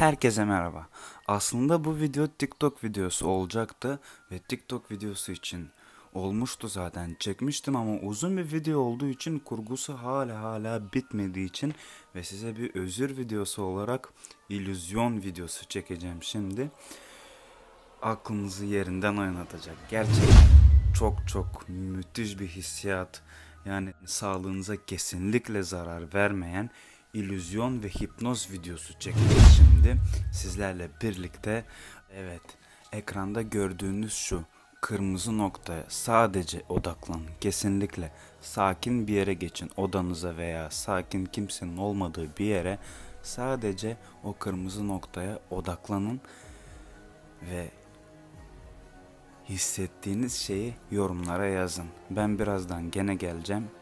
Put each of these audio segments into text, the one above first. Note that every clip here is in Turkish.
Herkese merhaba. Aslında bu video TikTok videosu olacaktı ve TikTok videosu için olmuştu zaten çekmiştim ama uzun bir video olduğu için kurgusu hala hala bitmediği için ve size bir özür videosu olarak illüzyon videosu çekeceğim şimdi. Aklınızı yerinden oynatacak. Gerçekten çok çok müthiş bir hissiyat. Yani sağlığınıza kesinlikle zarar vermeyen illüzyon ve hipnoz videosu çekeceğiz şimdi. Sizlerle birlikte evet ekranda gördüğünüz şu kırmızı noktaya sadece odaklanın. Kesinlikle sakin bir yere geçin odanıza veya sakin kimsenin olmadığı bir yere sadece o kırmızı noktaya odaklanın ve hissettiğiniz şeyi yorumlara yazın. Ben birazdan gene geleceğim.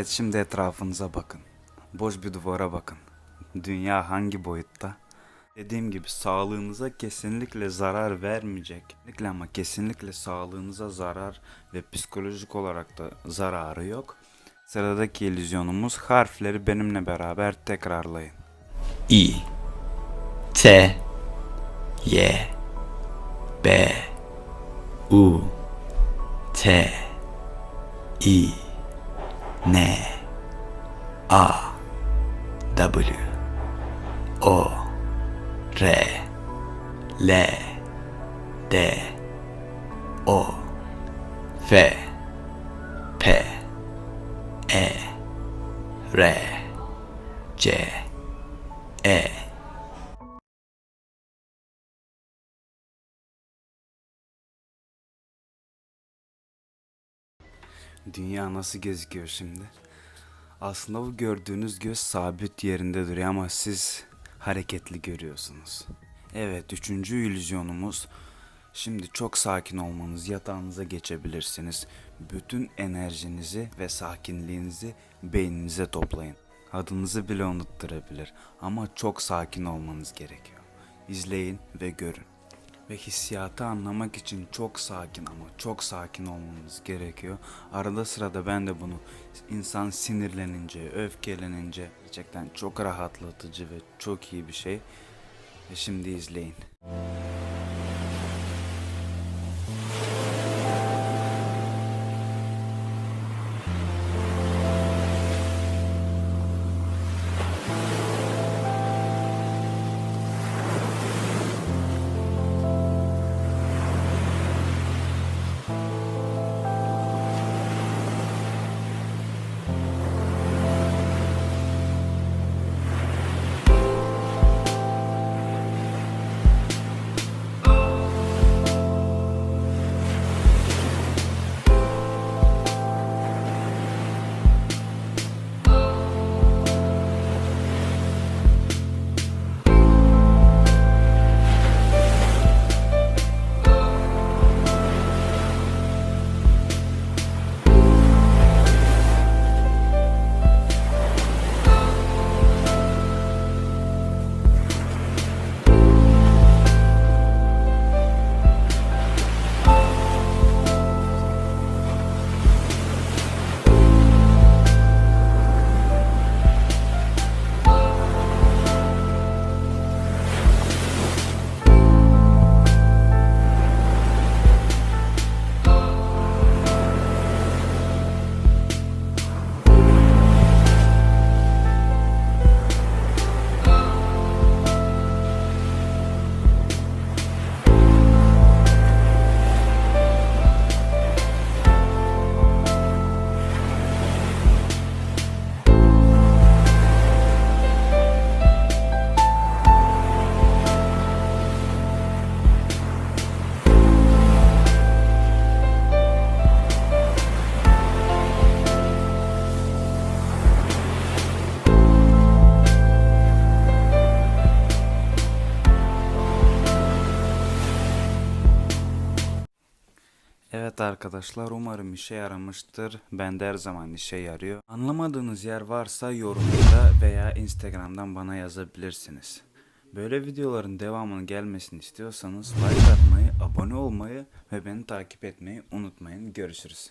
Evet şimdi etrafınıza bakın. Boş bir duvara bakın. Dünya hangi boyutta? Dediğim gibi sağlığınıza kesinlikle zarar vermeyecek. Kesinlikle ama kesinlikle sağlığınıza zarar ve psikolojik olarak da zararı yok. Sıradaki illüzyonumuz harfleri benimle beraber tekrarlayın. I T Y B U T I N A W O R L D O F P E R C E Dünya nasıl gözüküyor şimdi? Aslında bu gördüğünüz göz sabit yerinde duruyor ama siz hareketli görüyorsunuz. Evet, üçüncü illüzyonumuz. Şimdi çok sakin olmanız, yatağınıza geçebilirsiniz. Bütün enerjinizi ve sakinliğinizi beyninize toplayın. Adınızı bile unutturabilir ama çok sakin olmanız gerekiyor. İzleyin ve görün. Ve hissiyatı anlamak için çok sakin ama çok sakin olmamız gerekiyor. Arada sırada ben de bunu insan sinirlenince, öfkelenince gerçekten çok rahatlatıcı ve çok iyi bir şey. Ve şimdi izleyin. Evet arkadaşlar umarım işe yaramıştır. Bende her zaman işe yarıyor. Anlamadığınız yer varsa yorumlarda veya Instagram'dan bana yazabilirsiniz. Böyle videoların devamının gelmesini istiyorsanız like atmayı, abone olmayı ve beni takip etmeyi unutmayın. Görüşürüz.